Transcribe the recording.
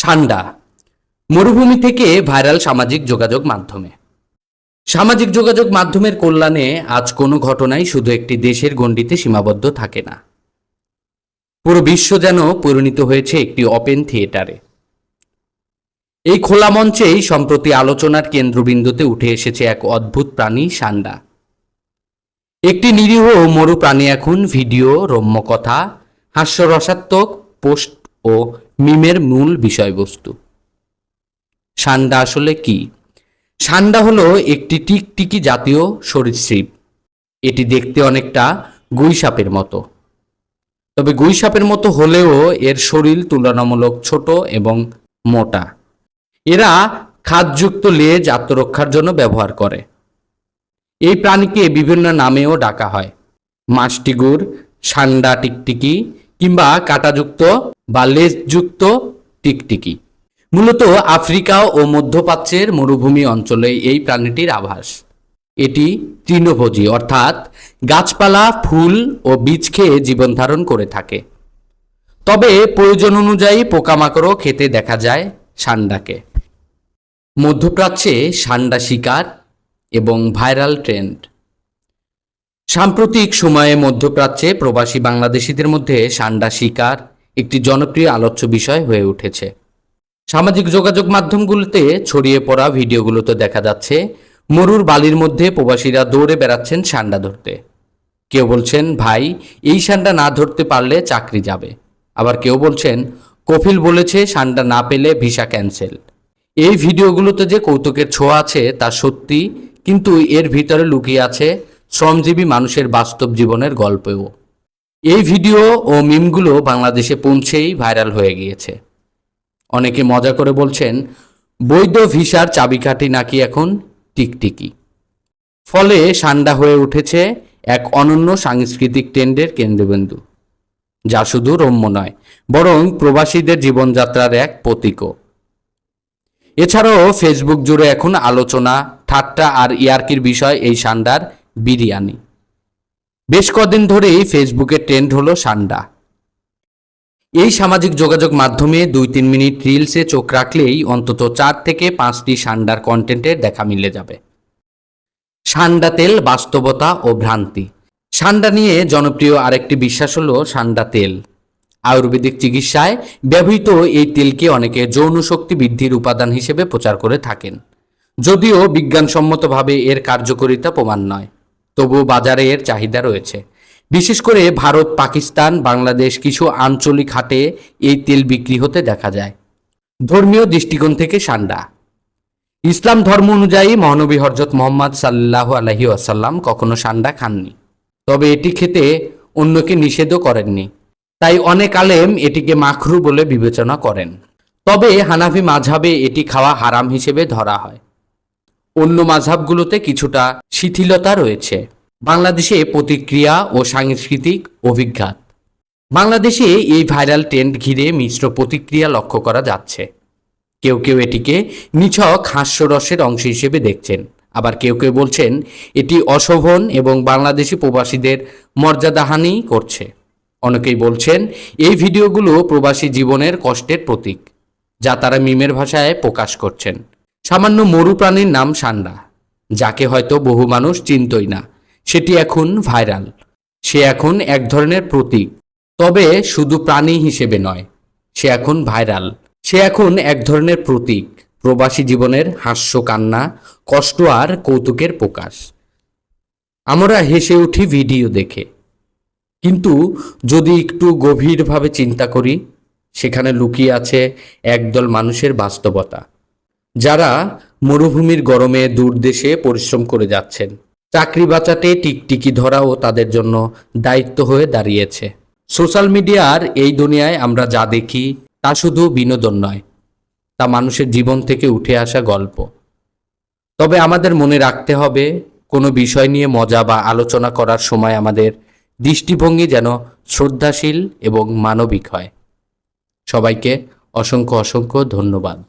সান্ডা, মরুভূমি থেকে ভাইরাল সামাজিক যোগাযোগ মাধ্যমে। সামাজিক যোগাযোগ মাধ্যমের কল্যাণে আজ কোনো ঘটনাই শুধু একটি দেশের গণ্ডিতে সীমাবদ্ধ থাকে না। পুরো বিশ্ব যেন পরিণত হয়েছে একটি ওপেন থিয়েটারে। এই খোলা মঞ্চেই সম্প্রতি আলোচনার কেন্দ্রবিন্দুতে উঠে এসেছে এক অদ্ভুত প্রাণী, সান্ডা। একটি নিরীহ মরু প্রাণী এখন ভিডিও, রম্যকথা, হাস্যরসাত্মক পোস্ট ও মিমের মূল বিষয়বস্তু। সান্ডা আসলে কি? সান্ডা হলো একটি টিকটিকি জাতীয় সরীসৃপ। এটি দেখতে অনেকটা গুইসাপের মতো। তবে গুইসাপের মতো হলেও এর শরীর তুলনামূলক ছোট এবং মোটা। এরা খাদযুক্ত লেজ আত্মরক্ষার জন্য ব্যবহার করে। এই প্রাণীকে বিভিন্ন নামেও ডাকা হয়। মাস্টিগুর সান্ডা টিকটিকি কিংবা কাঁটাযুক্ত বা লেজযুক্ত টিকটিকি। মূলত আফ্রিকা ও মধ্যপ্রাচ্যের মরুভূমি অঞ্চলে এই প্রাণীটির আভাস এটি তৃণভোজী, অর্থাৎ গাছপালা, ফুল ও বীজ খেয়ে জীবন ধারণ করে থাকে। তবে প্রয়োজন অনুযায়ী পোকামাকড়ও খেতে দেখা যায় সান্ডাকে। মধ্যপ্রাচ্যে সান্ডা শিকার এবং ভাইরাল ট্রেন্ড। সাম্প্রতিক সময়ে মধ্যপ্রাচ্যে প্রবাসী বাংলাদেশিদের মধ্যে সান্ডা শিকার একটি জনপ্রিয় আলোচ্য বিষয় হয়ে উঠেছে। সামাজিক যোগাযোগ মাধ্যমগুলোতে ছড়িয়ে পড়া ভিডিওগুলোতে দেখা যাচ্ছে, মরুর বালির মধ্যে প্রবাসীরা দৌড়ে বেড়াচ্ছেন সান্ডা ধরতে। কেউ বলছেন, ভাই, এই সান্ডা না ধরতে পারলে চাকরি যাবে। আবার কেউ বলছেন কফিল বলেছে সান্ডা না পেলে ভিসা ক্যান্সেল। এই ভিডিওগুলোতে যে কৌতুকের ছোঁয়া আছে তা সত্যি, কিন্তু এর ভিতরে লুকিয়ে আছে শ্রমজীবী মানুষের বাস্তব জীবনের গল্পেও। এই ভিডিও ও মিমগুলো বাংলাদেশে পৌঁছেই ভাইরাল হয়ে গিয়েছে। অনেকে মজা করে বলছেন, বৈধ ভিসার চাবিকাঠি নাকি এখন টিকটিকি? ফলে সান্ডা হয়ে উঠেছে এক অনন্য সাংস্কৃতিক ট্রেন্ডের কেন্দ্রবিন্দু, যা শুধু রম্য নয়, বরং প্রবাসীদের জীবনযাত্রার এক প্রতীকও। এছাড়াও ফেসবুক জুড়ে এখন আলোচনা, ঠাট্টা আর ইয়ার্কির বিষয় এই সান্ডার বিরিয়ানি। বেশ কদিন ধরেই ফেসবুকে ট্রেন্ড হলো সান্ডা। এই সামাজিক যোগাযোগ মাধ্যমে দুই তিন মিনিট রিলসে চোখ রাখলেই অন্তত চার থেকে পাঁচটি সান্ডার কন্টেন্টের দেখা মিলে যাবে। সান্ডা তেল, বাস্তবতা ও ভ্রান্তি। সান্ডা নিয়ে জনপ্রিয় আরেকটি বিশ্বাস হলো সান্ডা তেল। আয়ুর্বেদিক চিকিৎসায় ব্যবহৃত এই তেলকে অনেকে যৌন শক্তি বৃদ্ধির উপাদান হিসেবে প্রচার করে থাকেন। যদিও বিজ্ঞানসম্মতভাবে এর কার্যকারিতা প্রমাণ নয়। তবুও বাজারে এর চাহিদা রয়েছে। বিশেষ করে ভারত, পাকিস্তান, বাংলাদেশ কিছু আঞ্চলিক হাটে এই তেল বিক্রি হতে দেখা যায়। ধর্মীয় দৃষ্টিকোণ থেকে সান্ডা। ইসলাম ধর্ম অনুযায়ী মহানবী হরজত মোহাম্মদ সাল্লাহ আলহি আসাল্লাম কখনো সান্ডা খাননি। তবে এটি খেতে অন্যকে নিষেধও করেননি। তাই অনেক আলেম এটিকে মাখরু বলে বিবেচনা করেন। তবে হানাফি মাঝাবে এটি খাওয়া হারাম হিসেবে ধরা হয়। অন্য মাঝাবগুলোতে কিছুটা শিথিলতা রয়েছে। বাংলাদেশে প্রতিক্রিয়া ও সাংস্কৃতিক অভিঘাত। বাংলাদেশে এই ভাইরাল ট্রেন্ড ঘিরে মিশ্র প্রতিক্রিয়া লক্ষ্য করা যাচ্ছে। কেউ কেউ এটিকে নিছক হাস্যরসের অংশ হিসেবে দেখছেন। আবার কেউ কেউ বলছেন, এটি অশোভন এবং বাংলাদেশি প্রবাসীদের মর্যাদাহানি করছে। অনেকেই বলছেন, এই ভিডিওগুলো প্রবাসী জীবনের কষ্টের প্রতীক, যা তারা মিমের ভাষায় প্রকাশ করছেন। সামান্য মরু প্রাণীর নাম সান্ডা, যাকে হয়তো বহু মানুষ চিনতই না। সেটি এখন ভাইরাল। সে এখন এক ধরনের প্রতীক। তবে শুধু প্রাণী হিসেবে নয়, সে এখন ভাইরাল। সে এখন এক ধরনের প্রতীক। প্রবাসী জীবনের হাস্য কান্না, কষ্ট আর কৌতুকের প্রকাশ। আমরা হেসে উঠি ভিডিও দেখে। কিন্তু যদি একটু গভীরভাবে চিন্তা করি, সেখানে লুকিয়ে আছে একদল মানুষের বাস্তবতা। যারা মরুভূমির গরমে দূর দেশে পরিশ্রম করে যাচ্ছেন। চাকরি বাঁচাতে টিকটিকি ধরাও তাদের জন্য দায়িত্ব হয়ে দাঁড়িয়েছে। সোশ্যাল মিডিয়ার এই দুনিয়ায় আমরা যা দেখি, তা শুধু বিনোদন নয়, তা মানুষের জীবন থেকে উঠে আসা গল্প। তবে আমাদের মনে রাখতে হবে, কোনো বিষয় নিয়ে মজা বা আলোচনা করার সময় আমাদের দৃষ্টিভঙ্গি যেন শ্রদ্ধাশীল এবং মানবিক হয়। সবাইকে অসংখ্য অসংখ্য ধন্যবাদ।